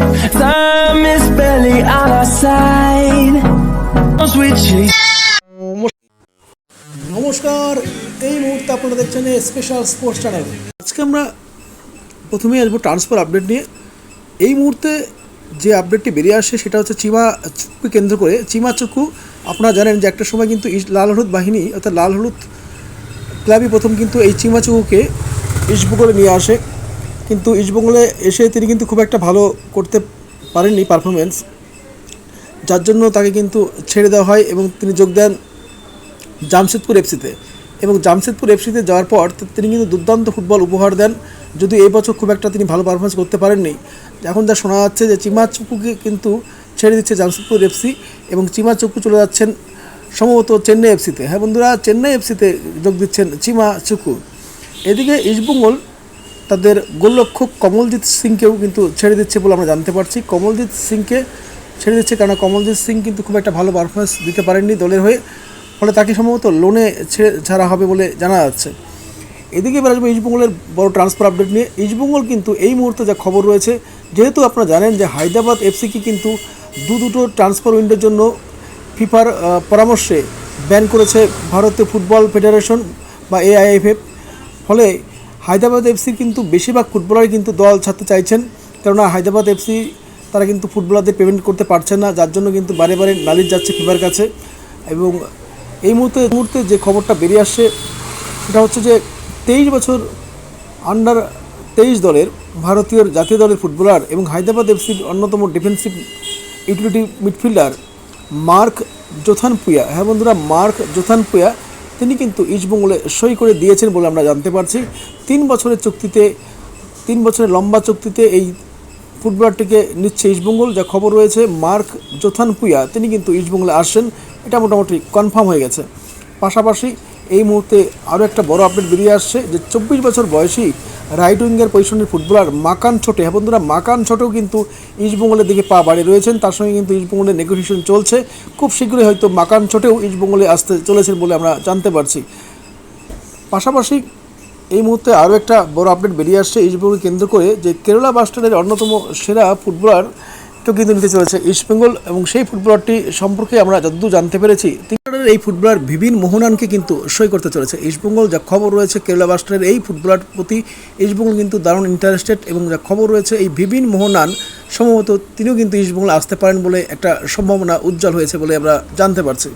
Time is barely on our side. নমস্কার, এই মুহূর্তে আপনারা দেখছেন স্পেশাল স্পোর্টস চ্যানেল আজকে আমরা প্রথমেই আসব ট্রান্সফার আপডেট নিয়ে। এই মুহূর্তে যে আপডেটটি বেরিয়ে আসে সেটা হচ্ছে চিমা চুকুকে কেন্দ্র করে। চিমা চুকু আপনারা জানেন যে একটা সময় কিন্তু লাল হলুদ বাহিনী, অর্থাৎ লাল হলুদ ক্লাবই প্রথম কিন্তু এই চিমা চুকুকে ইস্টবেঙ্গলে নিয়ে আসে। কিন্তু ইস্টবেঙ্গলে এসে তিনি কিন্তু খুব একটা ভালো করতে পারেননি পারফরমেন্স যার জন্য তাকে কিন্তু ছেড়ে দেওয়া হয় এবং তিনি যোগ দেন জামশেদপুর এফসিতে এবং জামশেদপুর এফসিতে যাওয়ার পর তিনি কিন্তু দুর্দান্ত ফুটবল উপহার দেন যদি এই বছর খুব একটা তিনি ভালো পারফরমেন্স করতে পারেননি। এখন যা শোনা যাচ্ছে যে চিমা চুকুকে কিন্তু ছেড়ে দিচ্ছে জামশেদপুর এফসি এবং চিমা চুকু চলে যাচ্ছেন সম্ভবত চেন্নাই এফসিতে হ্যাঁ বন্ধুরা, চেন্নাই এফসিতে যোগ দিচ্ছেন চিমা চুকু এদিকে ইস্টবেঙ্গল তাদের গোলরক্ষক কমলজিৎ সিংকেও কিন্তু ছেড়ে দিচ্ছে বলে আমরা জানতে পারছি। কমলজিৎ সিংকে ছেড়ে দিচ্ছে কারণ কমলজিৎ সিং কিন্তু খুব একটা ভালো পারফরমেন্স দিতে পারেননি দলের হয়ে। ফলে তাকে সম্ভবত লোনে ছেড়ে ছাড়া হবে বলে জানা যাচ্ছে। এদিকে এবার আসব ইস্টবেঙ্গলের বড় ট্রান্সফার আপডেট নিয়ে। ইস্টবেঙ্গল কিন্তু এই মুহূর্তে যা খবর রয়েছে, যেহেতু আপনারা জানেন যে হায়দ্রাবাদ এফসিকে কিন্তু দু দুটো ট্রান্সফার উইন্ডোর জন্য ফিফার পরামর্শে ব্যান করেছে ভারতীয় ফুটবল ফেডারেশন বা এআইএফএফ ফলে হায়দ্রাবাদ এফসির কিন্তু বেশিরভাগ ফুটবলারই কিন্তু দল ছাড়তে চাইছেন। কেননা হায়দ্রাবাদ এফসি তারা কিন্তু ফুটবলারদের পেমেন্ট করতে পারছে না, যার জন্য কিন্তু বারে বারে নালিশ যাচ্ছে ফিফার কাছে। এবং এই মুহূর্তে মুহূর্তে যে খবরটা বেরিয়ে আসছে, সেটা হচ্ছে যে তেইশ বছর আন্ডার তেইশ দলের ভারতীয় জাতীয় দলের ফুটবলার এবং হায়দ্রাবাদ এফসির অন্যতম defensive utility midfielder Mark Zothanpuia হ্যাঁ বন্ধুরা, মার্ক জোথানপুয়া তিনি কিন্তু ইস্টবঙ্গলে সই করে দিয়েছেন বলে আমরা জানতে পারছি। তিন বছরের চুক্তিতে, তিন বছরের লম্বা চুক্তিতে এই ফুটবলারটিকে নিচ্ছে ইস্টবেঙ্গল যা খবর রয়েছে, মার্ক জোথানপুয়া তিনি কিন্তু ইস্টবেঙ্গলে আসছেন। এটা মোটামুটি কনফার্ম হয়ে গেছে। পাশাপাশি এই মুহূর্তে আরও একটা বড় আপডেট বেরিয়ে আসছে যে চব্বিশ বছর বয়সী রাইট উইঙ্গার পজিশনের ফুটবলার মাকান ছোটে। হ্যাঁ বন্ধুরা, মাকান ছোটেও কিন্তু ইস্টবঙ্গলের দিকে পা বাড়ি রয়েছেন। তার সঙ্গে কিন্তু ইস্টবেঙ্গলের নেগোসিয়েশন চলছে। খুব শীঘ্রই হয়তো মাকান ছোটেও ইস্টবঙ্গলে আসতে চলেছেন বলে আমরা জানতে পারছি। পাশাপাশি এই মুহূর্তে আরও একটা বড় আপডেট বেরিয়ে আসছে ইস্টবেঙ্গল কেন্দ্র করে যে কেরালা বাস্টারের অন্যতম সেরা ফুটবলার কিন্তু নিতে চলেছে ইস্টবেঙ্গল এবং সেই ফুটবলারটি সম্পর্কে আমরা যতদূর জানতে পেরেছি তিনটারের এই ফুটবলার বিভিন মোহনানকে কিন্তু সই করতে চলেছে ইস্টবেঙ্গল যা খবর রয়েছে, কেরালা বাস্টারের এই ফুটবলার প্রতি ইস্টবেঙ্গল কিন্তু দারুণ ইন্টারেস্টেড এবং যা খবর রয়েছে, এই বিভিন মোহনান সম্ভবত তিনিও কিন্তু ইস্টবেঙ্গল আসতে পারেন বলে একটা সম্ভাবনা উজ্জ্বল হয়েছে বলে আমরা জানতে পারছি।